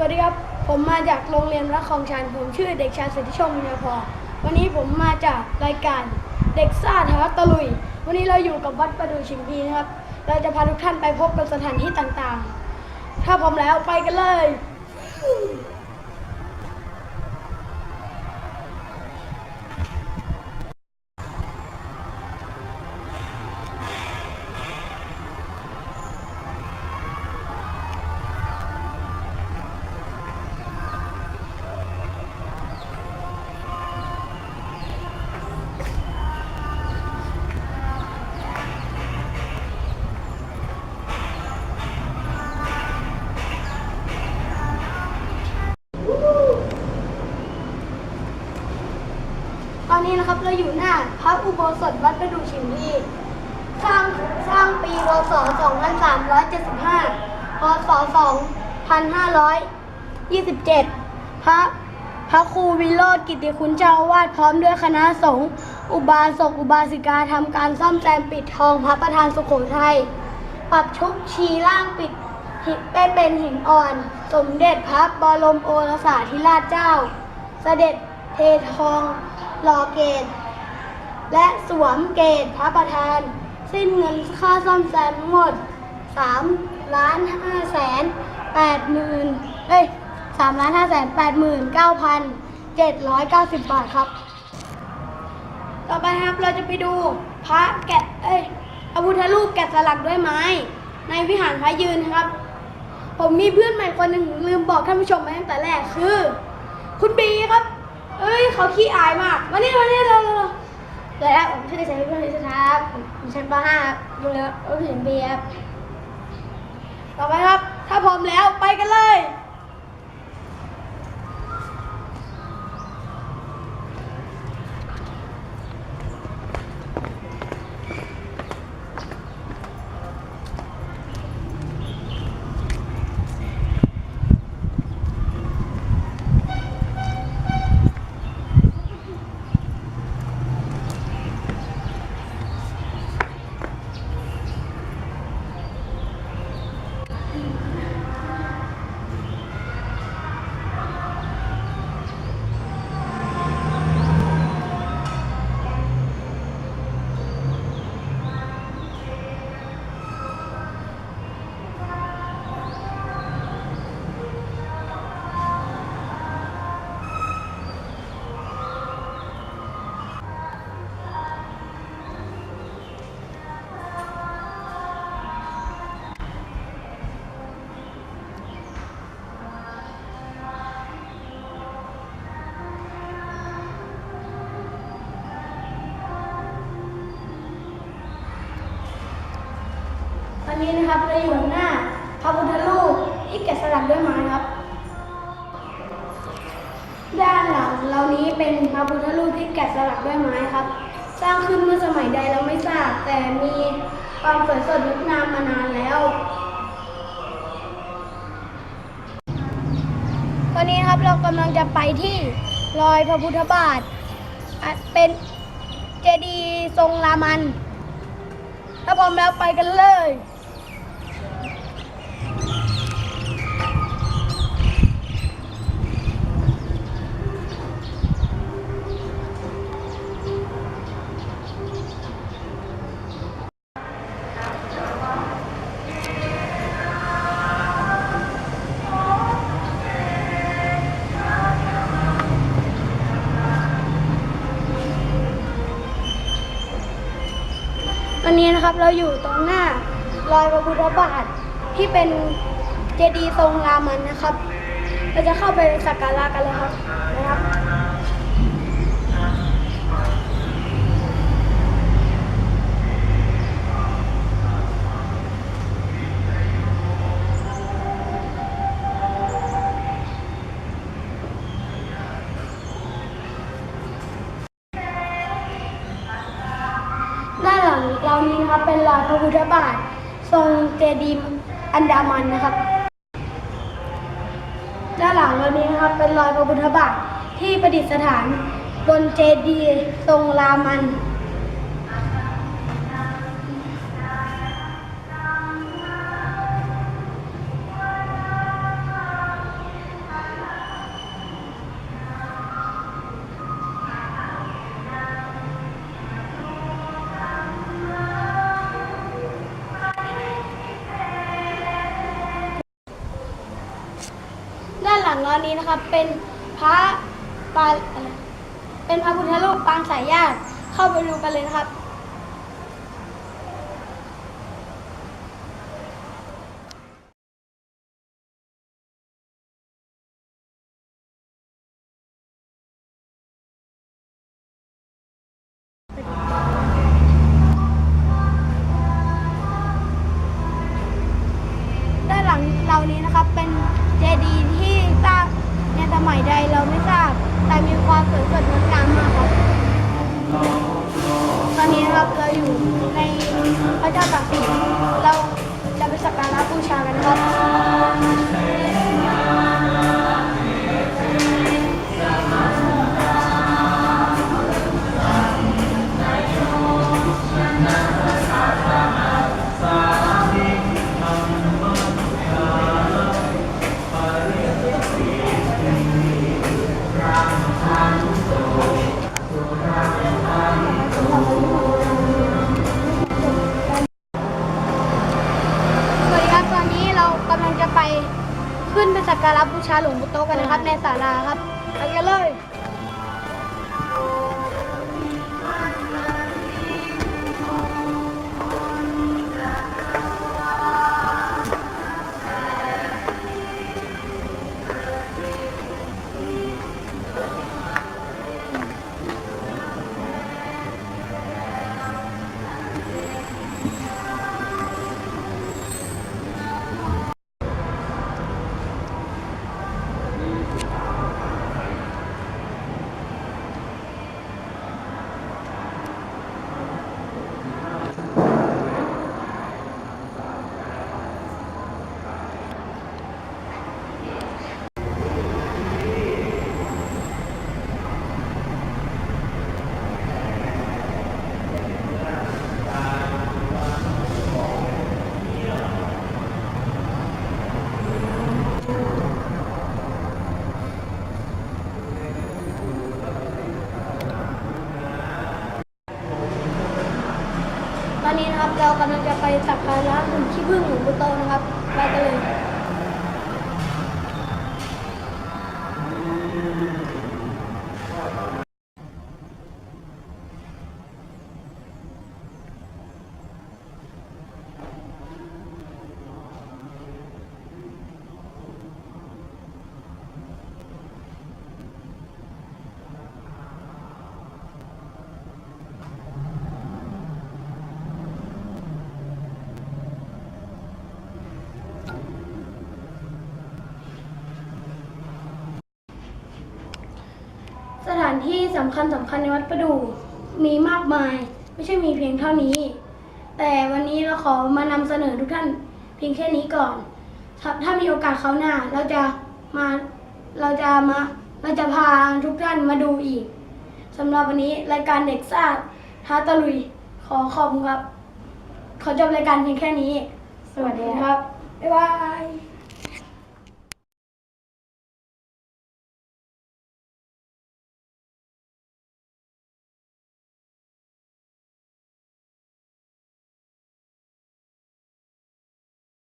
สวัสดีครับ ผมมาจากโรงเรียนรักคลองชัน ผมชื่อเด็กชายสิทธิชมยพรวันนี้ผมมาจากรายการเด็กซ่าทวัตตะลุย วันนี้เราอยู่กับวัดประดูชิมพีนะครับ เราจะพาทุกท่านไปพบกับสถานที่ต่างๆ ถ้าพร้อมแล้วไปกันเลย ตอนนี้นะครับเราอยู่หน้าพระอุโบสถวัดประดูชิมพีสร้างสร้างปีพศ 2375 พศ 2527 พระพระครูวิโรธกิติคุณเจ้าวาดพร้อมด้วยคณะสงฆ์อุบาสกอุบาสิกาทำการซ่อมแซมปิดทองพระประธานสุโขทัยปรับชุบชีร่างปิดหินได้เป็นหินอ่อน สมเด็จพระบรมโอรสาธิราชเจ้า เสด็จเททอง หล่อเกตและสวมเกตพระประธาน สิ้นเงินค่าซ่อมแซมทั้งหมด3ล้าน5แสน8หมื่นเอ้ย3ล้าน5แสน8หมื่น9พัน790 บาทครับ ต่อไปครับเราจะไปดูพระแกะเอ้ยพระพุทธรูปแกะสลักด้วยไม้ ในวิหารพระยืนครับ ผมมีเพื่อนใหม่คนหนึ่งลืมบอกท่านผู้ชมไปตั้งแต่แรกคือ คุณบีครับ เอ้ยเขาขี้อายมากมานี่มานี่เราเราเลยครับผมชื่อเด็กชายพิมพ์นิสครับผมชั้นป .5 ครับโรงเรียนวัดถึงบีครับต่อไปครับ ถ้าพร้อมแล้วไปกันเลย นี้นะครับเรอยู่หน้าพระพุทธรูปที่แกะสลักด้วยไม้ครับ ด้านหลังเรานี้เป็นพระพุทธรูปที่แกะสลักด้วยไม้ครับ สร้างขึ้นเมื่อสมัยใดเราไม่ทราบ แต่มีความสวยสดงดงามมานานแล้วตอนนี้ครับเรากำลังจะไปที่รอยพระพุทธบาทเป็นเจดีย์ทรงรามันถ้าพร้อมแล้วไปกันเลย ตอนนี้นะครับเราอยู่ตรงหน้ารอยพระพุทธบาทที่เป็นเจดีย์ทรงรามันนะครับ เราจะเข้าไปสักการะกันเลยครับนะครับ ด้านหลังเรานี้นะครับ เป็นลอยพระพุทธบาท ทรงเจดีย์อันดามันนะครับ ด้านหลังเรานี้นะครับเป็นรอยพระพุทธบาทที่ประดิษฐานบนเจดีย์ทรงรามัน นี้นะครับ เป็นพระปางเป็นพระพุทธรูปปางสายญาติเข้าไปดูกันเลยนะครับ ครับเราอยู่ในพระเจ้าตากสินเราจะไปสักการะบูชากันครับ สักการะบูชาหลวงปู่โตะกันนะครับในศาลาครับไปกันเลย นนี้นะครับ เรากำลังจะไปสักการะหุ่นขี้ผึ้งหลวงปู่โตนะครับ ไปกันเลย ที่สำคัญสำคัญในวัดประดูมีมากมาย ไม่ใช่มีเพียงเท่านี้ แต่วันนี้เราขอมานำเสนอทุกท่านเพียงแค่นี้ก่อนครับถ้ามีโอกาสคราวหน้าเราจะมาเราจะมาเราจะพาทุกท่านมาดูอีกสำหรับวันนี้รายการเด็กซ่าท้าตะลุยขอขอบคุณครับ ขอจบรายการเพียงแค่นี้ สวัสดีครับ บ๊ายบาย